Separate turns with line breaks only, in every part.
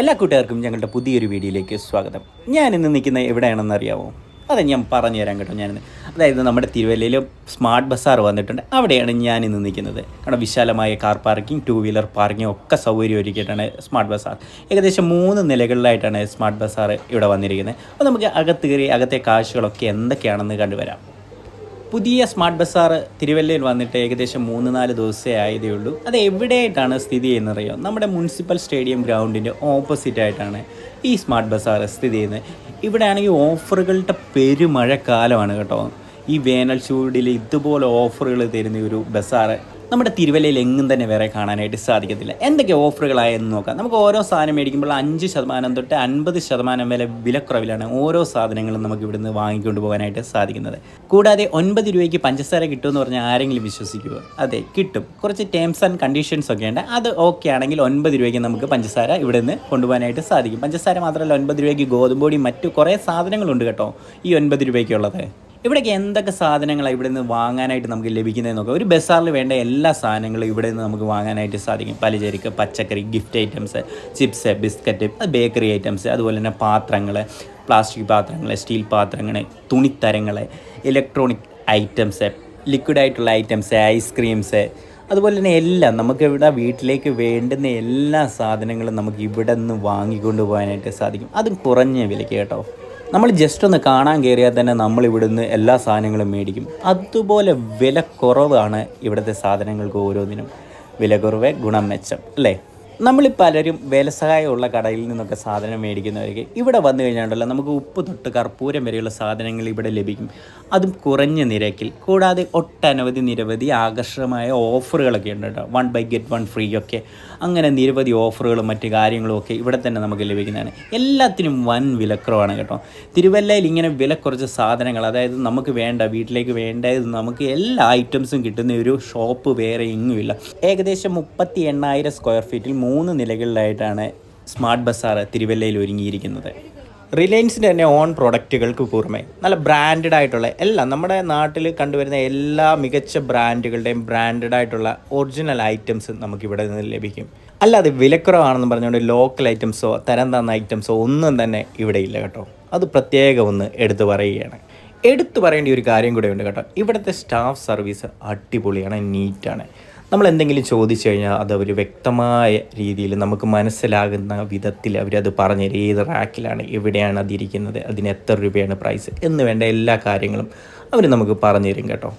എല്ലാ കൂട്ടുകാർക്കും ഞങ്ങളുടെ പുതിയൊരു വീഡിയോയിലേക്ക് സ്വാഗതം. ഞാൻ ഇന്ന് നിൽക്കുന്ന എവിടെയാണെന്ന് അറിയാമോ അതെ ഞാൻ പറഞ്ഞു തരാം കേട്ടോ ഞാനിന്ന്. അതായത് നമ്മുടെ തിരുവല്ലയിൽ സ്മാർട്ട് ബസ്സാർ വന്നിട്ടുണ്ട്. അവിടെയാണ് ഞാൻ ഇന്ന് നിൽക്കുന്നത്. കാരണം വിശാലമായ car parking two wheeler parking ഒക്കെ സൗകര്യം ഒരുക്കിയിട്ടാണ് സ്മാർട്ട് ബസ്സാർ ഏകദേശം മൂന്ന് നിലകളിലായിട്ടാണ് സ്മാർട്ട് ബസ്സാർ ഇവിടെ വന്നിരിക്കുന്നത്. അപ്പോൾ നമുക്ക് അകത്ത് കയറി അകത്തെ കാഴ്ചകളൊക്കെ എന്തൊക്കെയാണെന്ന് കണ്ടുവരാം. പുതിയ സ്മാർട്ട് ബസാർ തിരുവല്ലയിൽ വന്നിട്ട് ഏകദേശം മൂന്ന് നാല് ദിവസമേ ആയതേ ഉള്ളൂ അത് എവിടെയായിട്ടാണ് സ്ഥിതി ചെയ്യുന്നറിയോ? നമ്മുടെ മുനിസിപ്പൽ സ്റ്റേഡിയം ഗ്രൗണ്ടിന്റെ ഓപ്പോസിറ്റ് ആയിട്ടാണ് ഈ സ്മാർട്ട് ബസാർ സ്ഥിതി ചെയ്യുന്നത്. ഇവിടെ ആണെങ്കിൽ ഓഫറുകളുടെ പെരുമഴക്കാലമാണ് കേട്ടോ. ഈ വേനൽ ചൂടിൽ ഇതുപോലെ ഓഫറുകൾ തരുന്ന ഒരു ബസ്സാർ നമ്മുടെ തിരുവല്ലയിൽ എങ്ങും തന്നെ വേറെ കാണാനായിട്ട് സാധിക്കത്തില്ല. എന്തൊക്കെ ഓഫറുകളായെന്ന് നോക്കാം. നമുക്ക് ഓരോ സാധനം മേടിക്കുമ്പോൾ അഞ്ച് ശതമാനം തൊട്ട് അൻപത് ശതമാനം വരെ വിലക്കുറവിലാണ് ഓരോ സാധനങ്ങളും നമുക്ക് ഇവിടുന്ന് വാങ്ങിക്കൊണ്ട് പോകാനായിട്ട് സാധിക്കുന്നത്. കൂടാതെ ഒൻപത് രൂപയ്ക്ക് പഞ്ചസാര കിട്ടുമെന്ന് പറഞ്ഞാൽ ആരെങ്കിലും വിശ്വസിക്കുമോ അതെ കിട്ടും. കുറച്ച് ടേംസ് ആൻഡ് കണ്ടീഷൻസ് ഒക്കെ ഉണ്ട്. അത് ഓക്കെ ആണെങ്കിൽ ഒൻപത് രൂപയ്ക്ക് നമുക്ക് പഞ്ചസാര ഇവിടെ നിന്ന് കൊണ്ടുപോകാനായിട്ട് സാധിക്കും. പഞ്ചസാര മാത്രമല്ല ഒൻപത് രൂപയ്ക്ക് ഗോതമ്പൊടി മറ്റു കുറേ സാധനങ്ങളുണ്ട് കേട്ടോ. ഈ ഒൻപത് രൂപയ്ക്കുള്ളത്. ഇവിടേക്ക് എന്തൊക്കെ സാധനങ്ങളാണ് ഇവിടെ നിന്ന് വാങ്ങാനായിട്ട് നമുക്ക് ലഭിക്കുന്നത് നോക്കാം. ഒരു ബസാറിൽ വേണ്ട എല്ലാ സാധനങ്ങളും ഇവിടെ നിന്ന് നമുക്ക് വാങ്ങാനായിട്ട് സാധിക്കും. പലചരക്ക് പച്ചക്കറി gift items chips biscuit bakery items അതുപോലെ തന്നെ പാത്രങ്ങൾ പ്ലാസ്റ്റിക് പാത്രങ്ങൾ സ്റ്റീൽ പാത്രങ്ങൾ തുണിത്തരങ്ങൾ ഇലക്ട്രോണിക് ഐറ്റംസ് ലിക്വിഡായിട്ടുള്ള ഐറ്റംസ് ഐസ്ക്രീംസ് അതുപോലെ തന്നെ എല്ലാം നമുക്ക് ഇവിടെ വീട്ടിലേക്ക് വേണ്ടുന്ന എല്ലാ സാധനങ്ങളും നമുക്ക് ഇവിടെ നിന്ന് വാങ്ങിക്കൊണ്ട് പോകാനായിട്ട് സാധിക്കും. അതും കുറഞ്ഞ വിലയ്ക്ക് കേട്ടോ. നമ്മൾ ജസ്റ്റ് ഒന്ന് കാണാൻ കയറിയാൽ തന്നെ നമ്മൾ ഇവിടുന്ന് എല്ലാ സാധനങ്ങളും മേടിക്കും. അതുപോലെ വില കുറവാണ് ഇവിടുത്തെ സാധനങ്ങൾക്ക് ഓരോന്നിനും. വില കുറവ് ഗുണം മെച്ചം അല്ലേ? നമ്മൾ പലരും വിലസഹായമുള്ള കടയിൽ നിന്നൊക്കെ സാധനം മേടിക്കുന്നവർക്ക് ഇവിടെ വന്നു കഴിഞ്ഞാണ്ടല്ലോ നമുക്ക് ഉപ്പ് തൊട്ട് കർപ്പൂരം വരെയുള്ള സാധനങ്ങൾ ഇവിടെ ലഭിക്കും. അതും കുറഞ്ഞ നിരക്കിൽ. കൂടാതെ ഒട്ടനവധി നിരവധി ആകർഷകമായ ഓഫറുകളൊക്കെ ഉണ്ട് കേട്ടോ. One buy get one free ഒക്കെ. അങ്ങനെ നിരവധി ഓഫറുകളും മറ്റു കാര്യങ്ങളും ഒക്കെ ഇവിടെ തന്നെ നമുക്ക് ലഭിക്കുന്നതാണ്. എല്ലാത്തിനും വൻ വിലക്കുറവാണ് കേട്ടോ. തിരുവല്ലയിൽ ഇങ്ങനെ വില കുറച്ച് സാധനങ്ങൾ അതായത് നമുക്ക് വേണ്ട വീട്ടിലേക്ക് വേണ്ടത് നമുക്ക് എല്ലാ ഐറ്റംസും കിട്ടുന്ന ഒരു ഷോപ്പ് വേറെ ഇങ്ങുമില്ല ഏകദേശം മുപ്പത്തി എണ്ണായിരം സ്ക്വയർ ഫീറ്റിൽ മൂന്ന് നിലകളിലായിട്ടാണ് സ്മാർട്ട് ബസാർ തിരുവല്ലയിൽ ഒരുങ്ങിയിരിക്കുന്നത്. റിലയൻസിന്റെ തന്നെ ഓൺ പ്രൊഡക്റ്റുകൾക്ക് പുറമെ നല്ല ബ്രാൻഡഡ് ആയിട്ടുള്ള എല്ലാം നമ്മുടെ നാട്ടിൽ കണ്ടുവരുന്ന എല്ലാ മികച്ച ബ്രാൻഡുകളുടെയും ബ്രാൻഡഡ് ആയിട്ടുള്ള ഒറിജിനൽ ഐറ്റംസ് നമുക്ക് ഇവിടെ നിന്ന് ലഭിക്കും. അല്ലാതെ വിലക്കുറവാണെന്ന് പറഞ്ഞുകൊണ്ട് ലോക്കൽ ഐറ്റംസോ തരം തന്ന ഐറ്റംസോ ഒന്നും തന്നെ ഇവിടെ ഇല്ല കേട്ടോ. അത് പ്രത്യേകം ഒന്ന് എടുത്തു പറയുകയാണ്. എടുത്തു പറയേണ്ട ഒരു കാര്യം കൂടെ ഉണ്ട് കേട്ടോ. ഇവിടുത്തെ സ്റ്റാഫ് സർവീസ് അടിപൊളിയാണ് നീറ്റാണ് നമ്മൾ എന്തെങ്കിലും ചോദിച്ചു കഴിഞ്ഞാൽ അത് അവർ വ്യക്തമായ രീതിയിൽ നമുക്ക് മനസ്സിലാകുന്ന വിധത്തിൽ അവരത് പറഞ്ഞു തരും ഏത് റാക്കിലാണ് എവിടെയാണ് അതിരിക്കുന്നത് അതിന് എത്ര രൂപയാണ് പ്രൈസ് എന്ന് വേണ്ട എല്ലാ കാര്യങ്ങളും അവർ നമുക്ക് പറഞ്ഞു തരും കേട്ടോ.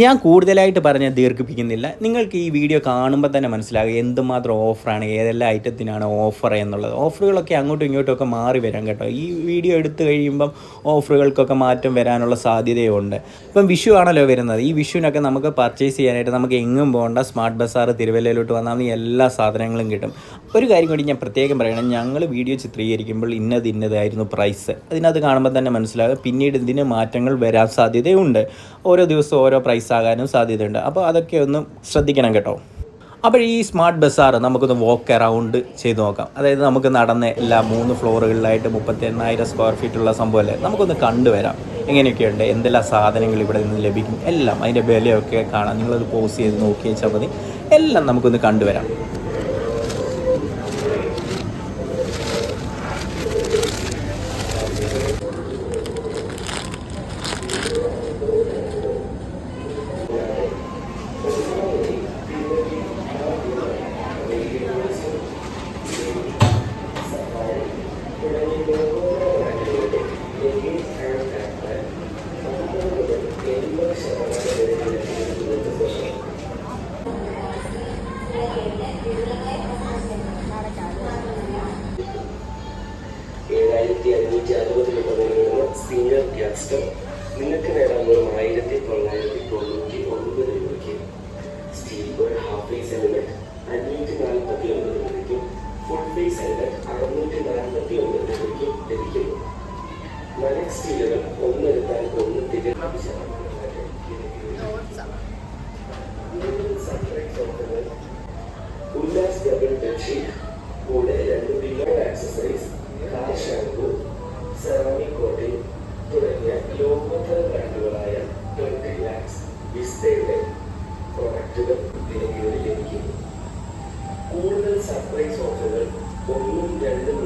ഞാൻ കൂടുതലായിട്ട് പറഞ്ഞ് ദീർഘിപ്പിക്കുന്നില്ല. നിങ്ങൾക്ക് ഈ വീഡിയോ കാണുമ്പോൾ തന്നെ മനസ്സിലാകും എന്തുമാത്രം ഓഫറാണ് ഏതെല്ലാം ഐറ്റത്തിനാണ് ഓഫർ എന്നുള്ളത്. ഓഫറുകളൊക്കെ അങ്ങോട്ടും ഇങ്ങോട്ടും ഒക്കെ മാറി വരാം കേട്ടോ. ഈ വീഡിയോ എടുത്തു കഴിയുമ്പം ഓഫറുകൾക്കൊക്കെ മാറ്റം വരാനുള്ള സാധ്യതയുണ്ട്. ഇപ്പം വിഷു ആണല്ലോ വരുന്നത്. ഈ വിഷുവിനൊക്കെ നമുക്ക് പർച്ചേസ് ചെയ്യാനായിട്ട് നമുക്ക് എങ്ങും പോകേണ്ട സ്മാർട്ട് ബസാർ തിരുവല്ലയിലോട്ട് വന്നാൽ എല്ലാ സാധനങ്ങളും കിട്ടും. ഒരു കാര്യം കൂടി ഞാൻ പ്രത്യേകം പറയണം. ഞങ്ങൾ വീഡിയോ ചിത്രീകരിക്കുമ്പോൾ ഇന്നത് ഇന്നതായിരുന്നു പ്രൈസ് അതിനകത്ത് കാണുമ്പോൾ തന്നെ മനസ്സിലാകും. പിന്നീട് ഇതിന് മാറ്റങ്ങൾ വരാൻ സാധ്യതയുണ്ട്. ഓരോ ദിവസവും ഓരോ പ്രൈസ് ആകാനും സാധ്യതയുണ്ട്. അപ്പോൾ അതൊക്കെ ഒന്ന് ശ്രദ്ധിക്കണം കേട്ടോ. അപ്പോൾ ഈ സ്മാർട്ട് ബസ്സാർ നമുക്കൊന്ന് വോക്ക് അറൗണ്ട് ചെയ്ത് നോക്കാം. അതായത് നമുക്ക് നടന്ന് എല്ലാ മൂന്ന് ഫ്ലോറുകളിലായിട്ട് മുപ്പത്തി എണ്ണായിരം സ്ക്വയർ ഫീറ്റുള്ള സംഭവമല്ലേ നമുക്കൊന്ന് കണ്ടുവരാം. എങ്ങനെയൊക്കെയുണ്ട്? എന്തെല്ലാം സാധനങ്ങൾ ഇവിടെ നിന്ന് ലഭിക്കും? എല്ലാം അതിന്റെ വിലയൊക്കെ കാണാം. നിങ്ങളത് പോസ് ചെയ്ത് നോക്കി വെച്ചാൽ മതി. എല്ലാം നമുക്കൊന്ന് കണ്ടുവരാം.
ഫുൾ ഫേസ് എലിമെന്റ് അറുന്നൂറ്റി നാൽപ്പത്തി ഒൻപത് രൂപയ്ക്കും ലഭിക്കുന്നു. മലക് സ്റ്റീലുകൾ ഒന്നെടുത്താൽ ഒന്ന് തികഞ്ഞ ഉല്ലാസ് ഡബിൾ ബെഡ്ഷീറ്റ് കൂടെ രണ്ട് pillow accessories car shampoo ceramic coating തുടങ്ങിയ ലോകോത്തര ബ്രാൻഡുകളായ ട്വന്റി ലാക്സ് വിസ്തയുടെ പ്രൊഡക്റ്റുകൾ വിലകളിൽ ലഭിക്കുന്നു കൂടുതൽ സർപ്രൈസ്
我
们一点都。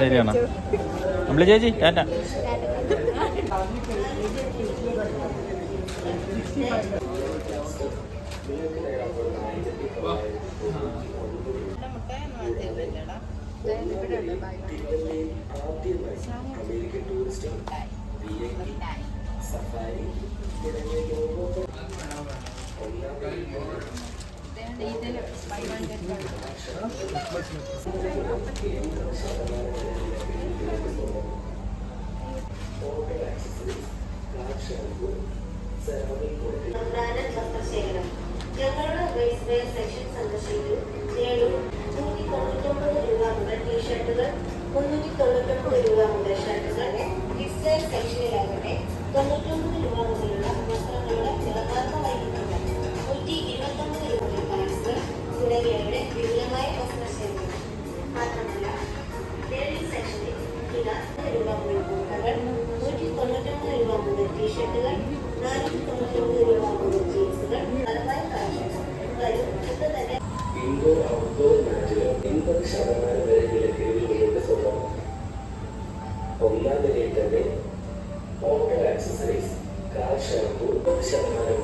ശരിയാണ്. നമ്മൾ ചേച്ചി ടാറ്റ.
തിരുവല്ലയിൽ ആദ്യമായി അമേരിക്കൻ ടൂറിസ്റ്റ് സഫാരി തുടങ്ങിയ ലോകോത്തര ഹോട്ടൽ ആക്സസറീസ് കാർഷാമ്പൂ സെറാമിക് ശതമാനം വരെ വിലക്കിഴിവ് നിങ്ങളുടെ സ്വന്തമാണ് ഒന്നാം നിലയിൽ തന്നെ ഓട്ടൽ ആക്സസറീസ് കാർ ഷാമ്പൂ ശതമാനം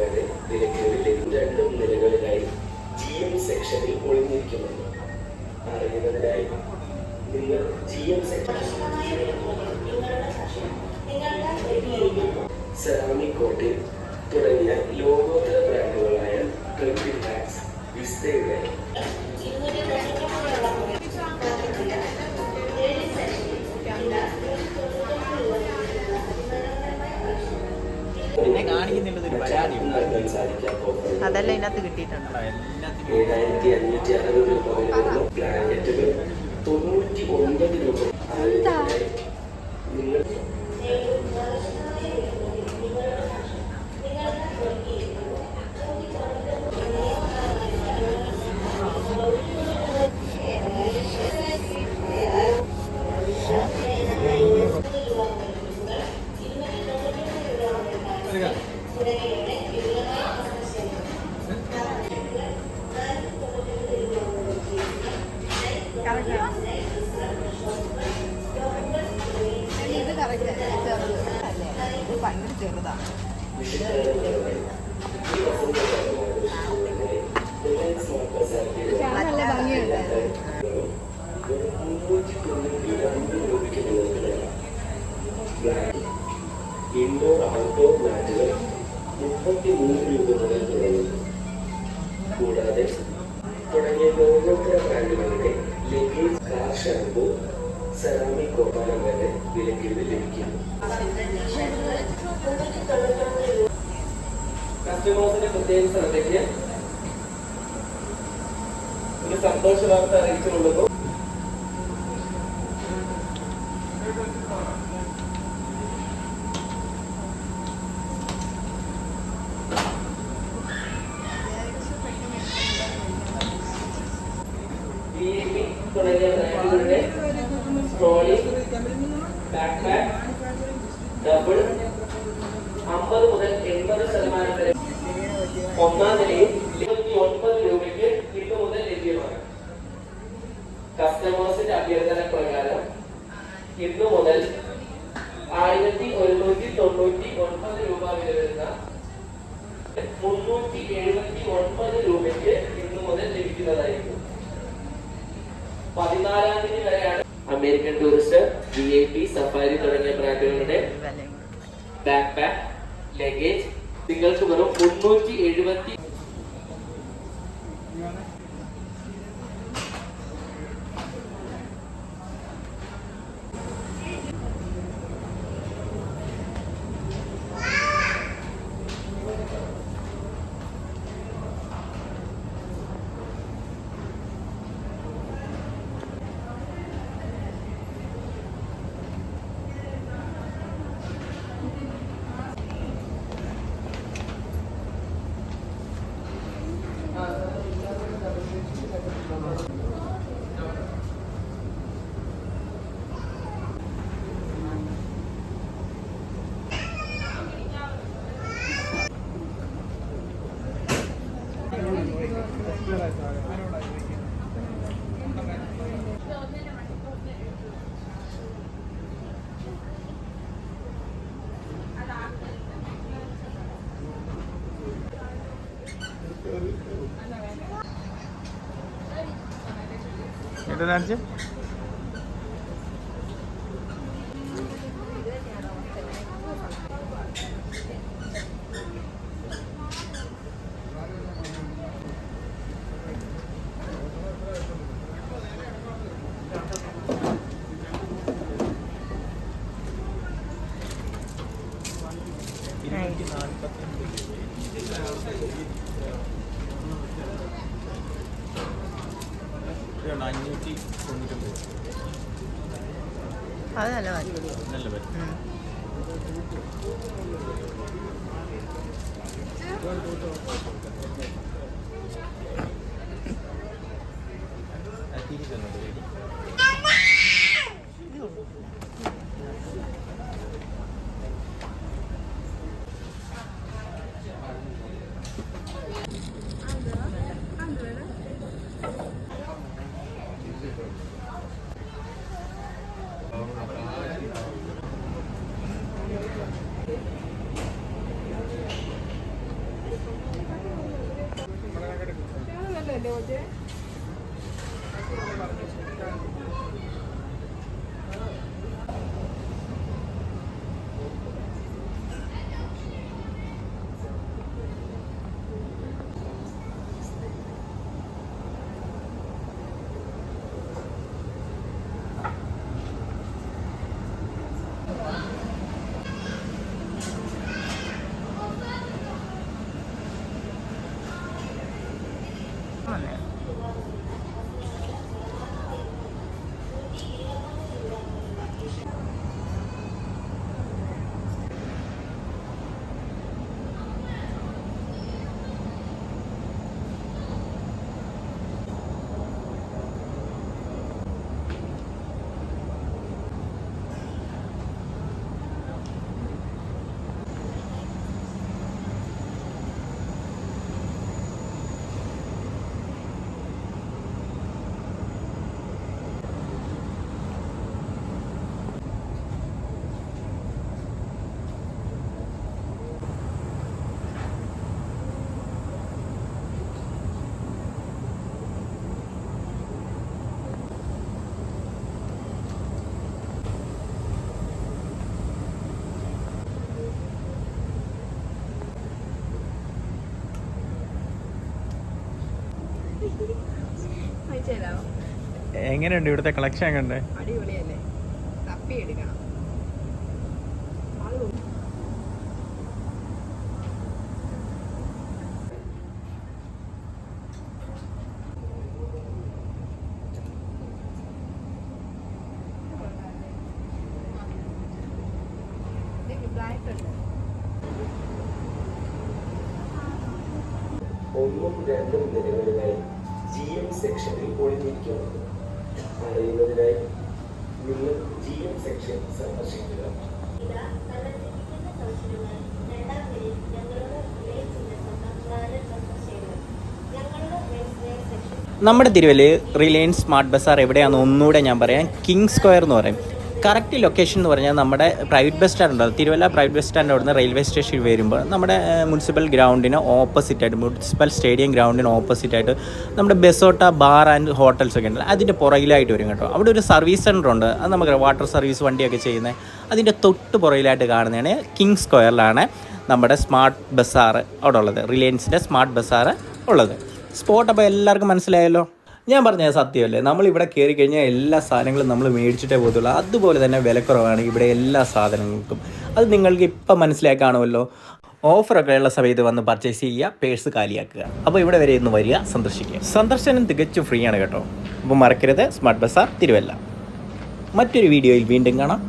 കസ്റ്റമേഴ്സിന്റെ പ്രത്യേക ശ്രദ്ധയ്ക്ക് ഒരു സന്തോഷ വാർത്ത അറിയിച്ചുകൊള്ളുന്നു. 我们的。നിങ്ങൾക്ക് വെറും മുന്നൂറ്റി എഴുപത്തി
এটা জানছে Thank you.
അത് നല്ല മതി
നല്ല എങ്ങനെയുണ്ട് ഇവിടുത്തെ കളക്ഷൻ കണ്ടേ
അടിപൊളിയല്ലേ? തപ്പി എടുക്കണം.
ഒന്നും രണ്ടും നിലകളിലായി ജി എം സെക്ഷനിൽ ഒളിഞ്ഞിരിക്കുന്നു
നമ്മുടെ തിരുവല്ല റിലയൻസ് സ്മാർട്ട് ബസാർ എവിടെയാണെന്ന് ഒന്നുകൂടെ ഞാൻ പറയാം. കിങ് സ്ക്വയർ എന്ന് പറയും. കറക്റ്റ് ലൊക്കേഷൻ എന്ന് പറഞ്ഞാൽ നമ്മുടെ പ്രൈവറ്റ് ബസ് സ്റ്റാൻഡ് ഉണ്ടാവും തിരുവല്ല പ്രൈവറ്റ് ബസ് സ്റ്റാൻഡ് അവിടുന്ന് റെയിൽവേ സ്റ്റേഷനിൽ വരുമ്പോൾ നമ്മുടെ മുനിസിപ്പൽ ഗ്രൗണ്ടിന് ഓപ്പോസിറ്റ് ആയിട്ട് മുനിസിപ്പൽ സ്റ്റേഡിയം ഗ്രൗണ്ടിന് ഓപ്പോസിറ്റ് ആയിട്ട് നമ്മുടെ ബെസോട്ട ബാർ ആൻഡ് ഹോട്ടൽസ് ഒക്കെ ഉണ്ടല്ലോ. അതിന്റെ പുറകിലായിട്ട് വരും കേട്ടോ. അവിടെ ഒരു സർവീസ് സെന്റർ ഉണ്ട്. അത് നമുക്ക് വാട്ടർ സർവീസ് വണ്ടിയൊക്കെ ചെയ്യുന്നത്. അതിന്റെ തൊട്ട് പുറകിലായിട്ട് കാണുന്നതാണ് കിങ് സ്ക്വയറിലാണ് നമ്മുടെ സ്മാർട്ട് ബസാറ് അവിടെ ഉള്ളത്. റിലയൻസിന്റെ സ്മാർട്ട് ബസാറ് ഉള്ളത്. സ്പോട്ട് അപ്പോൾ എല്ലാവർക്കും മനസ്സിലായല്ലോ? ഞാൻ പറഞ്ഞ സത്യമല്ലേ? നമ്മൾ ഇവിടെ കയറി കഴിഞ്ഞാൽ എല്ലാ സാധനങ്ങളും നമ്മൾ മേടിച്ചിട്ടേ പോകത്തുള്ളൂ. അതുപോലെ തന്നെ വിലക്കുറവാണ് ഇവിടെ എല്ലാ സാധനങ്ങൾക്കും. അത് നിങ്ങൾക്ക് ഇപ്പം മനസ്സിലായി കാണുമല്ലോ. ഓഫറൊക്കെ ഉള്ള സമയത്ത് വന്ന് പർച്ചേസ് ചെയ്യുക പേഴ്സ് കാലിയാക്കുക. അപ്പോൾ ഇവിടെ വരെ ഒന്ന് വരിക സന്ദർശിക്കുക. സന്ദർശനം തികച്ചും ഫ്രീ ആണ് കേട്ടോ. അപ്പോൾ മറക്കരുത്. Smart Bazaar Thiruvalla. മറ്റൊരു വീഡിയോയിൽ വീണ്ടും കാണാം.